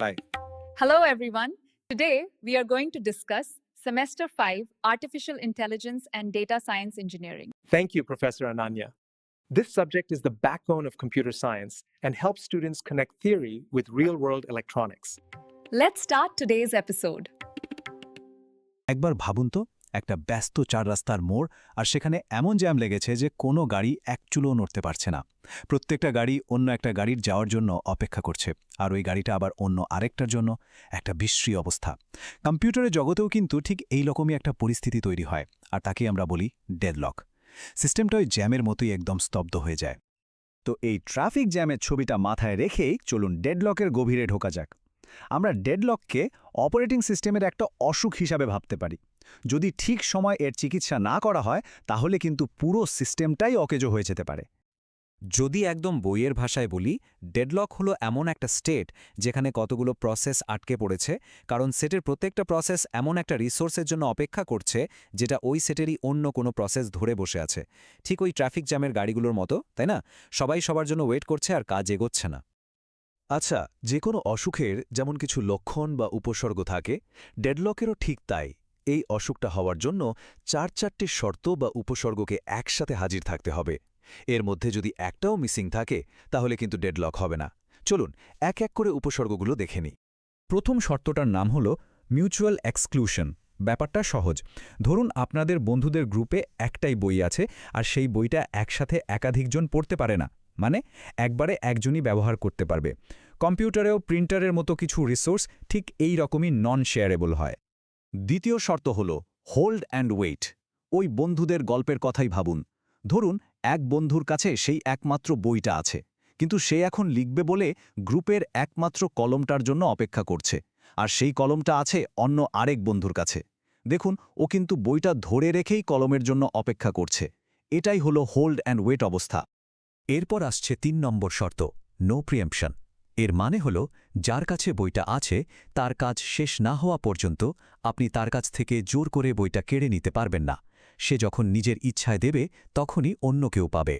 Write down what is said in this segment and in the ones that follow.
Bye. Hello, everyone. Today, we are going to discuss Semester 5 Artificial Intelligence and Data Science Engineering. Thank you, Professor Ananya. This subject is the backbone of computer science and helps students connect theory with real world electronics. Let's start today's episode. একবার ভাবুন তো একটা ব্যস্ত চার রাস্তার মোড় আর সেখানে এমন জ্যাম লেগেছে যে কোনো গাড়ি এক চুলও নড়তে পারছে না। প্রত্যেকটা গাড়ি অন্য একটা গাড়ির যাওয়ার জন্য অপেক্ষা করছে আর ওই গাড়িটা আবার অন্য আরেকটার জন্য একটা বিশ্রী অবস্থা। কম্পিউটারের জগতেও কিন্তু ঠিক এই রকমই একটা পরিস্থিতি তৈরি হয় আর তাকেই আমরা বলি ডেডলক। সিস্টেমটা ওই জ্যামের মতোই একদম স্তব্ধ হয়ে যায়। তো এই ট্রাফিক জ্যামের ছবিটা মাথায় রেখেই চলুন ডেডলকের গভীরে ঢোকা যাক। আমরা ডেডলককে অপারেটিং সিস্টেমের একটা অসুখ হিসাবে ভাবতে পারি। যদি ঠিক সময় এর চিকিৎসা না করা হয় তাহলে কিন্তু পুরো সিস্টেমটাই অকেজো হয়ে যেতে পারে। যদি একদম বইয়ের ভাষায় বলি ডেডলক হলো এমন একটা স্টেট যেখানে কতগুলো প্রসেস আটকে পড়েছে কারণ সেটের প্রত্যেকটা প্রসেস এমন একটা রিসোর্সের জন্য অপেক্ষা করছে যেটা ওই সেটেরই অন্য কোনো প্রসেস ধরে বসে আছে। ঠিক ওই ট্রাফিক জ্যামের গাড়িগুলোর মতো তাই না? সবাই সবার জন্য ওয়েট করছে আর কাজ এগোচ্ছে না। আচ্ছা যে কোনো অসুখের যেমন কিছু লক্ষণ বা উপসর্গ থাকে ডেডলকেরও ঠিক তাই। এই অসুখটা হওয়ার জন্য চার চারটি শর্ত বা উপসর্গকে একসাথে হাজির থাকতে হবে। এর মধ্যে যদি একটাও মিসিং থাকে, তাহলে কিন্তু ডেডলক হবে না। চলুন, এক এক করে উপসর্গগুলো দেখে নিই। প্রথম শর্তটার নাম হল মিউচুয়াল এক্সক্লুশন। ব্যাপারটা সহজ। ধরুন আপনাদের বন্ধুদের গ্রুপে একটাই বই আছে, আর সেই বইটা একসাথে একাধিকজন পড়তে পারে না। মানে একবারে একজনই ব্যবহার করতে পারবে। কম্পিউটারেও প্রিন্টারের মতো কিছু রিসোর্স ঠিক এই রকমই নন শেয়ারেবল হয়। দ্বিতীয় শর্ত হল হোল্ড অ্যান্ড ওয়েট ওই বন্ধুদের গল্পের কথাই ভাবুন। ধরুন, এক বন্ধুর কাছে সেই একমাত্র বইটা আছে, কিন্তু সে এখন লিখবে বলে গ্রুপের একমাত্র কলমটার জন্য অপেক্ষা করছে, আর সেই কলমটা আছে অন্য আরেক বন্ধুর কাছে। দেখুন, ও কিন্তু বইটা ধরে রেখেই কলমের জন্য অপেক্ষা করছে। এটাই হলো হোল্ড অ্যান্ড ওয়েট অবস্থা। এরপর আসছে তিন নম্বর শর্ত নো প্রিয়েম্পশন এর মানে হল, যার কাছে বইটা আছে, তার কাজ শেষ না হওয়া পর্যন্ত আপনি তার কাছ থেকে জোর করে বইটা কেড়ে নিতে পারবেন না। সে যখন নিজের ইচ্ছায় দেবে, তখনই অন্য কেউ পাবে।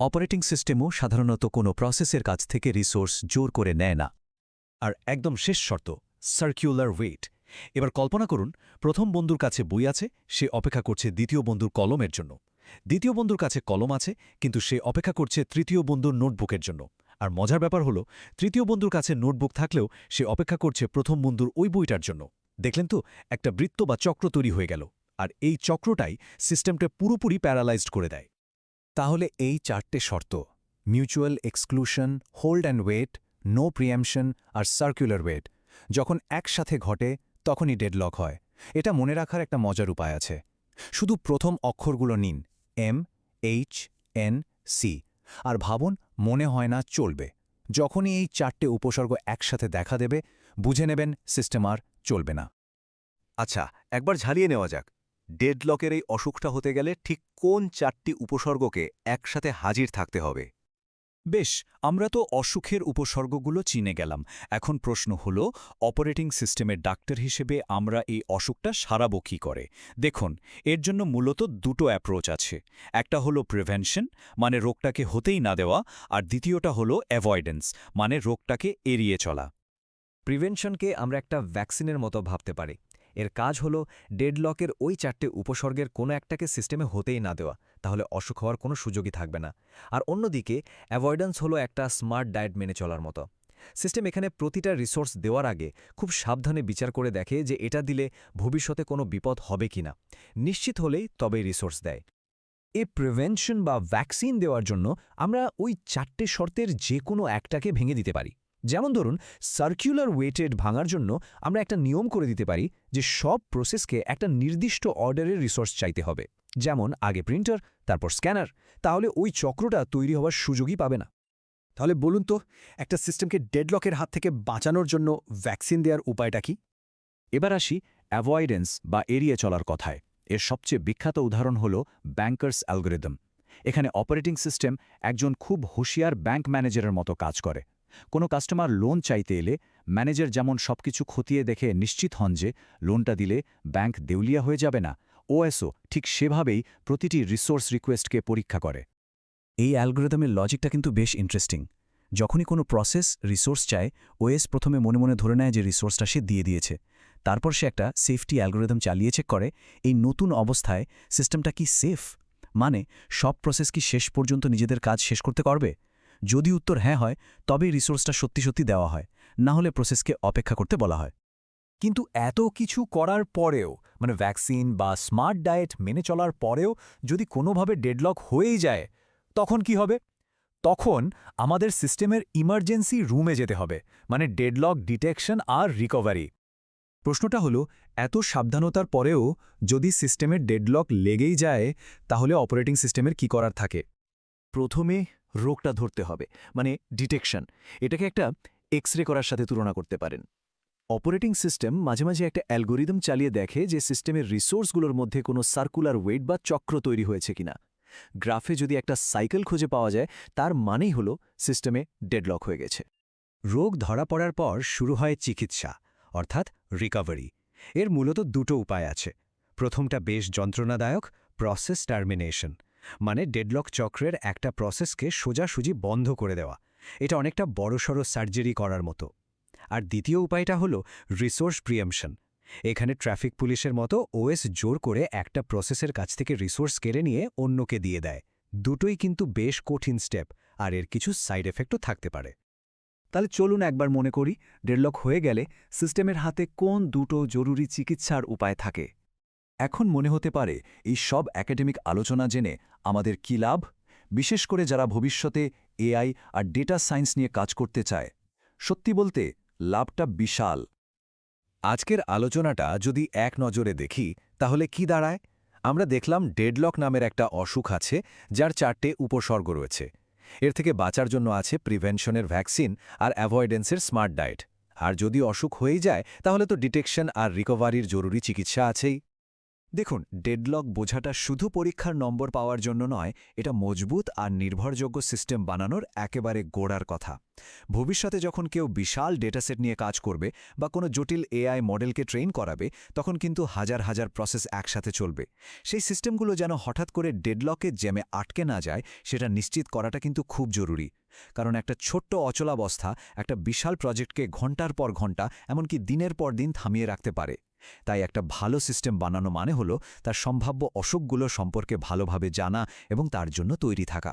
অপারেটিং সিস্টেমও সাধারণত কোনো প্রসেসের কাছ থেকে রিসোর্স জোর করে নেয় না। আর একদম শেষ শর্ত সার্কুলার ওয়েট এবার কল্পনা করুন, প্রথম বন্ধুর কাছে বই আছে, সে অপেক্ষা করছে দ্বিতীয় বন্ধুর কলমের জন্য। দ্বিতীয় বন্ধুর কাছে কলম আছে, কিন্তু সে অপেক্ষা করছে তৃতীয় বন্ধুর নোটবুকের জন্য। আর মজার ব্যাপার হলো, তৃতীয় বন্ধুর কাছে নোটবুক থাকলেও সে অপেক্ষা করছে প্রথম বন্ধুর ওই বইটার জন্য। দেখলেন তো, একটা বৃত্ত বা চক্র তৈরি হয়ে গেল, আর এই চক্রটাই সিস্টেমটা পুরোপুরি প্যারালাইজড করে দেয়। তাহলে এই চারটে শর্ত, mutual exclusion, hold and wait, no preemption R circular wait, যখন একসাথে ঘটে তখনই ডেডলক হয়। এটা মনে রাখার একটা মজার উপায় আছে। শুধু প্রথম অক্ষরগুলো নিন, এম, এইচ, এন, সি, আর ভাবুন মনে হয় না চলবে। যখনই এই চারটে উপসর্গ একসাথে দেখা দেবে, বুঝে নেবেন সিস্টেম আর চলবে না। আচ্ছা একবার ঝালিয়ে নেওয়া যাক। ডেডলকের এই অসুখটা হতে গেলে ঠিক কোন চারটি উপসর্গকে একসাথে হাজির থাকতে হবে? বেশ, আমরা তো অসুখের উপসর্গগুলো চিনে গেলাম। এখন প্রশ্ন হল, অপারেটিং সিস্টেমের ডাক্তার হিসেবে আমরা এই অসুখটা সারাবো কী করে? দেখুন, এর জন্য মূলত দুটো অ্যাপ্রোচ আছে। একটা হলো প্রিভেনশন মানে রোগটাকে হতেই না দেওয়া, আর দ্বিতীয়টা হলো অ্যাভয়েডেন্স মানে রোগটাকে এড়িয়ে চলা। প্রিভেনশনকে আমরা একটা ভ্যাকসিনের মতো ভাবতে পারি। এর কাজ হলো ডেডলকের ওই চারটে উপসর্গের কোনো একটাকে সিস্টেমে হতেই না দেওয়া, তাহলে অসুখ হওয়ার কোনো সুযোগই থাকবে না। আর অন্যদিকে, অ্যাভয়েডেন্স হলো একটা স্মার্ট ডায়েট মেনে চলার মতো। সিস্টেম এখানে প্রতিটা রিসোর্স দেওয়ার আগে খুব সাবধানে বিচার করে দেখে যে এটা দিলে ভবিষ্যতে কোনো বিপদ হবে কিনা। নিশ্চিত হলেই তবেই রিসোর্স দেয়। এ প্রিভেনশন বা ভ্যাকসিন দেওয়ার জন্য আমরা ওই চারটে শর্তের যে কোনো একটাকে ভেঙে দিতে পারি। যেমন ধরুন সার্কুলার ওয়েটেড ভাঙার জন্য আমরা একটা নিয়ম করে দিতে পারি যে সব প্রসেসকে একটা নির্দিষ্ট অর্ডারের রিসোর্স চাইতে হবে। যেমন, আগে প্রিন্টার তারপর স্ক্যানার তাহলে ওই চক্রটা তৈরি হওয়ার সুযোগই পাবে না। তাহলে বলুন তো, একটা সিস্টেমকে ডেডলকের হাত থেকে বাঁচানোর জন্য ভ্যাকসিন দেওয়ার উপায়টা কি? এবার আসি অ্যাভয়েডেন্স বা এড়িয়ে চলার কথায়। এর সবচেয়ে বিখ্যাত উদাহরণ হল ব্যাংকার্স অ্যালগোরিদম এখানে অপারেটিং সিস্টেম একজন খুব হুঁশিয়ার ব্যাংক ম্যানেজারের মতো কাজ করে। কোনো কাস্টমার লোন চাইতে এলে ম্যানেজার যেমন সবকিছু খতিয়ে দেখে নিশ্চিত হন যে লোনটা দিলে ব্যাংক দেউলিয়া হয়ে যাবে না ওএসও ঠিক সেভাবেই প্রতিটি রিসোর্স রিকোয়েস্টকে পরীক্ষা করে। এই অ্যালগোরিদমের লজিকটা কিন্তু বেশ ইন্টারেস্টিং যখনই কোনো প্রসেস রিসোর্স চায় ওএস প্রথমে মনে মনে ধরে নেয় যে রিসোর্সটা সে দিয়ে দিয়েছে। তারপর সে একটা সেফটি অ্যালগোরিদম চালিয়ে চেক করে, এই নতুন অবস্থায় সিস্টেমটা কি সেফ মানে সব প্রসেস কি শেষ পর্যন্ত নিজেদের কাজ শেষ করতে পারবে? যদি উত্তর হ্যাঁ হয়, তবেই রিসোর্সটা সত্যি সত্যি দেওয়া হয়, না হলে প্রসেসকে অপেক্ষা করতে বলা হয়। কিন্তু এত কিছু করার পরেও মানে ভ্যাকসিন বা স্মার্ট ডায়েট মেনে চলার পরেও যদি কোনোভাবে ডেডলক হয়েই যায়, তখন কি হবে? তখন আমাদের সিস্টেমের ইমার্জেন্সি রুমে যেতে হবে মানে ডেডলক ডিটেকশন আর রিকভারি প্রশ্নটা হলো, এত সাবধানতার পরেও যদি সিস্টেমের ডেডলক লেগেই যায়, তাহলে অপারেটিং সিস্টেমের কি করার থাকে? প্রথমে রোগটা ধরতে হবে মানে ডিটেকশন। এটাকে একটা এক্স রে করার সাথে তুলনা করতে পারেন। অপারেটিং সিস্টেম মাঝে মাঝে একটা অ্যালগোরিদম চালিয়ে দেখে যে সিস্টেমের রিসোর্সগুলোর মধ্যে কোনো সার্কুলার ওয়েট বা চক্র তৈরি হয়েছে কিনা। গ্রাফে যদি একটা সাইকেল খুঁজে পাওয়া যায়, তার মানেই হলো সিস্টেমে ডেডলক হয়ে গেছে। রোগ ধরা পড়ার পর শুরু হয় চিকিৎসা, অর্থাৎ রিকভারি। এর মূলত দুটো উপায় আছে। প্রথমটা বেশ যন্ত্রণাদায়ক, প্রসেস টার্মিনেশন। মানে ডেডলক চক্রের একটা প্রসেসকে সোজাসুজি বন্ধ করে দেওয়া। এটা অনেকটা বড়সড় সার্জারি করার মতো। আর দ্বিতীয় উপায়টা হলো রিসোর্স প্রিএমশন এখানে ট্রাফিক পুলিশের মতো ওএস জোর করে একটা প্রসেসের কাছ থেকে রিসোর্স কেড়ে নিয়ে অন্যকে দিয়ে দেয়। দুটোই কিন্তু বেশ কঠিন স্টেপ, আর এর কিছু সাইড এফেক্টও থাকতে পারে। তাহলে চলুন একবার মনে করি, ডেডলক হয়ে গেলে সিস্টেমের হাতে কোন দুটো জরুরি চিকিৎসার উপায় থাকে। এখন মনে হতে পারে, এই সব একাডেমিক আলোচনা জেনে আমাদের কি লাভ? বিশেষ করে যারা ভবিষ্যতে এআই আর ডেটা সায়েন্স নিয়ে কাজ করতে চায়। সত্যি বলতে, লাভটা বিশাল। আজকের আলোচনাটা যদি এক নজরে দেখি, তাহলে কি দাঁড়ায়? আমরা দেখলাম ডেডলক নামের একটা অসুখ আছে, যার চারটে উপসর্গ রয়েছে। এর থেকে বাঁচার জন্য আছে প্রিভেনশনের ভ্যাকসিন আর অ্যাভয়েডেন্সের স্মার্ট ডায়েট। আর যদি অসুখ হয়েই যায়, তাহলে তো ডিটেকশন আর রিকভারির জরুরি চিকিৎসা আছেই। দেখুন, ডেডলক বোঝাটা শুধু পরীক্ষার নম্বর পাওয়ার জন্য নয়, এটা মজবুত আর নির্ভরযোগ্য সিস্টেম বানানোর একেবারে গোড়ার কথা। ভবিষ্যতে যখন কেউ বিশাল ডেটাসেট নিয়ে কাজ করবে বা কোনো জটিল এআই মডেলকে ট্রেন করাবে, তখন কিন্তু হাজার হাজার প্রসেস একসাথে চলবে। সেই সিস্টেমগুলো যেন হঠাৎ করে ডেডলকের জ্যামে আটকে না যায়, সেটা নিশ্চিত করাটা কিন্তু খুব জরুরি। কারণ একটা ছোট্ট অচলাবস্থা, একটা বিশাল প্রজেক্টকে ঘণ্টার পর ঘণ্টা, এমনকি দিনের পর দিন থামিয়ে রাখতে পারে। তাই একটা ভালো সিস্টেম বানানো মানে হলো তার সম্ভাব্য অসুখগুলো সম্পর্কে ভালোভাবে জানা এবং তার জন্য তৈরি থাকা।